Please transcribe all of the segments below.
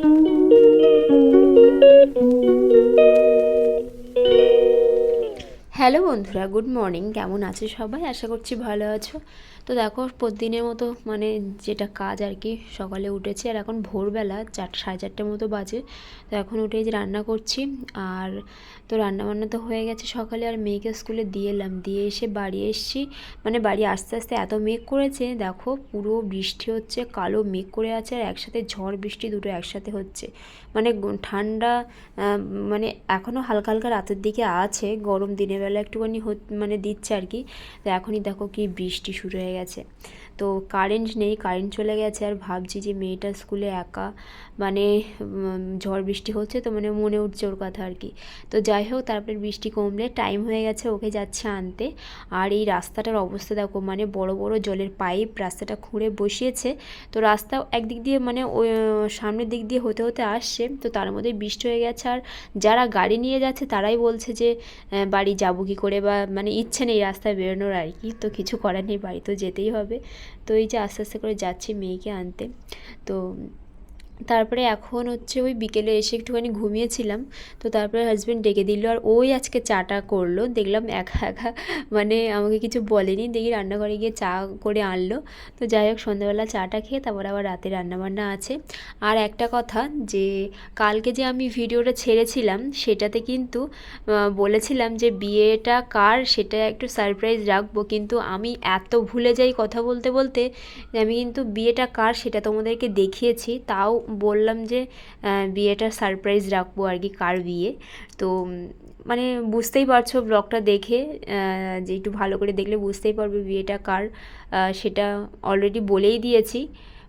Thank you. Hello বন্ধুরা, good morning. কেমন আছো সবাই? আশা করছি ভালো আছো। তো দেখো, প্রতিদিনের মতো মানে যেটা কাজ আর কি, সকালে উঠেছি আর এখন ভোরবেলা চার, সাড়ে চারটের মতো বাজে। তো এখন উঠে যে রান্না করছি। আর তো রান্না বান্না তো হয়ে গেছে সকালে। আর মেয়েকে স্কুলে দিয়ে এলাম। দিয়ে এসে বাড়ি এসছি। মানে বাড়ি আস্তে আস্তে এত মেঘ করেছে, দেখো পুরো বৃষ্টি হচ্ছে, কালো মেঘ করে আছে আর একসাথে ঝড় বৃষ্টি দুটো একসাথে হচ্ছে। মানে ঠান্ডা মানে এখনও হালকা হালকা রাতের দিকে আছে, গরম দিনের বেলা একটুখানি মানে দিচ্ছে আর কি। তো এখনই দেখো কি বৃষ্টি শুরু হয়ে গেছে। তো কারেন্ট নেই কারেন্ট চলে গেছে আর ভাবছি যে মেয়েটা স্কুলে একা মানে ঝড় বৃষ্টি হচ্ছে তো মানে মনে উঠছে ওর কথা আর কি। তো যাই হোক, তারপরে বৃষ্টি কমলে টাইম হয়ে গেছে ওকে যাচ্ছে আনতে। আর এই রাস্তাটার অবস্থা দেখো মানে বড় বড় জলের পাইপ রাস্তাটা খুঁড়ে বসিয়েছে। তো রাস্তা একদিক দিয়ে মানে ওই সামনের দিক দিয়ে হতে হতে আসছে। তো তার মধ্যে বৃষ্টি হয়ে গেছে আর যারা গাড়ি নিয়ে যাচ্ছে তারাই বলছে যে বাড়ি যাব কী করে বা মানে ইচ্ছে নেই রাস্তায় বেরোনোর আর কি। তো কিছু করার নেই, বাড়ি তো যেতেই হবে। তো এই যে আস্তে আস্তে করে যাচ্ছি মেয়েকে আনতে। তো তারপরে এখন হচ্ছে ওই বিকেলে এসে একটুখানি ঘুমিয়েছিলাম, তো তারপরে হাজব্যান্ড ডেকে দিল আর ওই আজকে চাটা করল। দেখলাম একা একা মানে আমাকে কিছু বলেনি, দেখি রান্নাঘরে গিয়ে চা করে আনলো। তো যাই হোক, সন্ধ্যাবেলা চাটা খেয়ে তারপর আবার রাতে রান্নাবান্না আছে। আর একটা কথা যে, কালকে যে আমি ভিডিওটা ছেড়েছিলাম, সেটাতে কিন্তু বলেছিলাম যে বিয়েটা কার, সেটা একটু সারপ্রাইজ রাখব। কিন্তু আমি এত ভুলে যাই কথা বলতে বলতে, আমি কিন্তু বিয়েটা কার, সেটা তোমাদেরকে দেখিয়েছি। তাও বললাম যে বিয়েটা সারপ্রাইজ রাখব আর কি কার বিয়ে। তো মানে বুঝতেই পারছ ব্লগটা দেখে যে একটু ভালো করে দেখলে বুঝতেই পারবে বিয়েটা কার। সেটা অলরেডি বলেই দিয়েছি।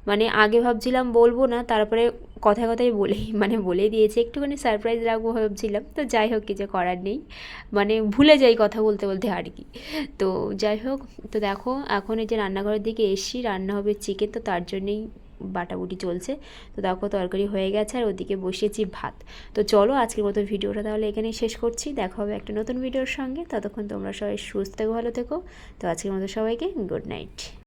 মানে আগে ভাবছিলাম বলব না, তারপরে কথায় কথায় বলেই মানে বলেই দিয়েছি, একটুখানি সারপ্রাইজ রাখব ভাবছিলাম। তো যাই হোক, কিছু করার নেই। মানে ভুলে যাই কথা বলতে বলতে আর কি। তো যাই হোক, তো দেখো, এখন এই যে রান্নাঘরের দিকে এসছি, রান্না হবে চিকেন তো তার জন্যেই বাটাবুটি চলছে। তো দেখো তরকারি হয়ে গেছে আর ওদিকে বসিয়েছি ভাত। তো চলো আজকের মতো ভিডিওটা তাহলে এখানেই শেষ করছি। দেখা হবে একটা নতুন ভিডিওর সঙ্গে। ততক্ষণ তোমরা সবাই সুস্থ থেকো, ভালো থেকো। তো আজকের মতো সবাইকে গুড নাইট।